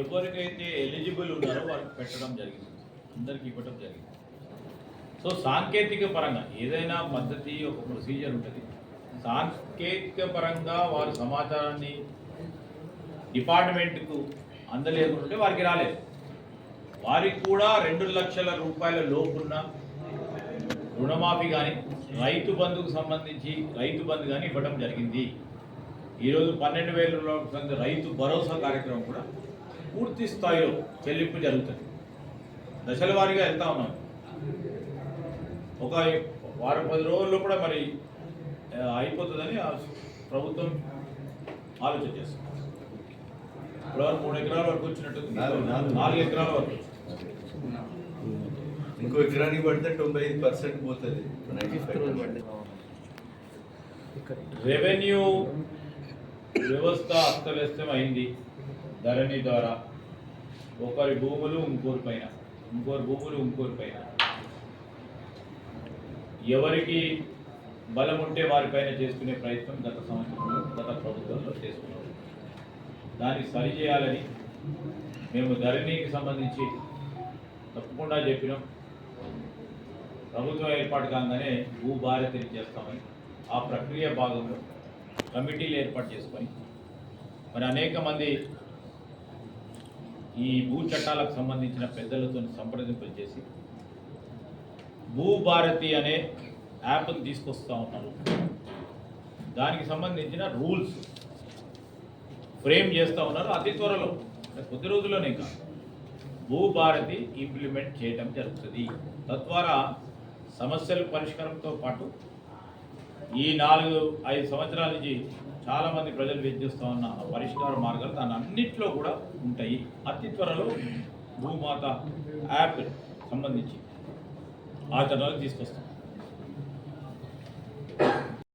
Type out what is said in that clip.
ఎవరికైతే ఎలిజిబుల్ ఉన్నారో వారికి పెట్టడం జరిగింది. అందరికీ ఇవ్వడం జరిగింది. సో సాంకేతిక పరంగా ఏదైనా పద్ధతి ఒక ప్రొసీజర్ ఉంటుంది. సాంకేతిక పరంగా వారు సమాచారాన్ని డిపార్ట్మెంట్కు అందలేకుంటే వారికి రాలేదు. వారికి కూడా రెండు లక్షల రూపాయల లోపున్న రుణమాఫీ కానీ రైతు బంధుకు సంబంధించి రైతు బంధు కానీ ఇవ్వడం జరిగింది. ఈరోజు పన్నెండు వేల రైతు భరోసా కార్యక్రమం కూడా పూర్తి స్థాయిలో చెల్లింపు జరుగుతుంది. దశల వారీగా వెళ్తా ఉన్నాం. ఒక వారం పది రోజుల్లో కూడా మరి అయిపోతుందని ప్రభుత్వం ఆలోచన చేస్తుంది. ఇప్పుడు మూడు ఎకరాల వరకు వచ్చినట్టు నాలుగు, ఎకరాల వరకు ఇంకో ఎకరానికి పడితే తొంభై ఐదు పర్సెంట్ పోతుంది. రెవెన్యూ వ్యవస్థ అస్తవ్యస్తం అయింది ధరణి ద్వారా ఒకరి భూములు ఇంకోరి పైన ఇంకోరి భూములు ఇంకోరి పైన. ఎవరికి బలం ఉంటే వారిపైన చేసుకునే ప్రయత్నం గత సంవత్సరంలో గత ప్రభుత్వంలో చేసుకున్నాం. దాన్ని సరి చేయాలని మేము ధరణికి సంబంధించి తప్పకుండా చెప్పినాం. ప్రభుత్వం ఏర్పాటు కాగానే భూభారతిని చేస్తామని ఆ ప్రక్రియ భాగంలో కమిటీలు ఏర్పాటు చేసుకొని మరి అనేక మంది ఈ భూ చట్టాలకు సంబంధించిన పెద్దలతో సంప్రదింపులు చేసి భూభారతి అనే యాప్ని తీసుకొస్తా ఉన్నారు. దానికి సంబంధించిన రూల్స్ ఫ్రేమ్ చేస్తూ ఉన్నారు. అతి త్వరలో అంటే కొద్ది రోజుల్లోనే కాదు. భూభారతి ఇంప్లిమెంట్ చేయడం జరుగుతుంది. తద్వారా సమస్యల పరిష్కారంతో పాటు ఈ నాలుగు ఐదు సంవత్సరాల నుంచి చాలామంది ప్రజలు వెచ్చిస్తూ ఉన్న పరిష్కార మార్గాలు దాని అన్నింటిలో కూడా ఉంటాయి. అతి త్వరలో భూమాత యాప్ సంబంధించి ఆచరణలు తీసుకొస్తాం.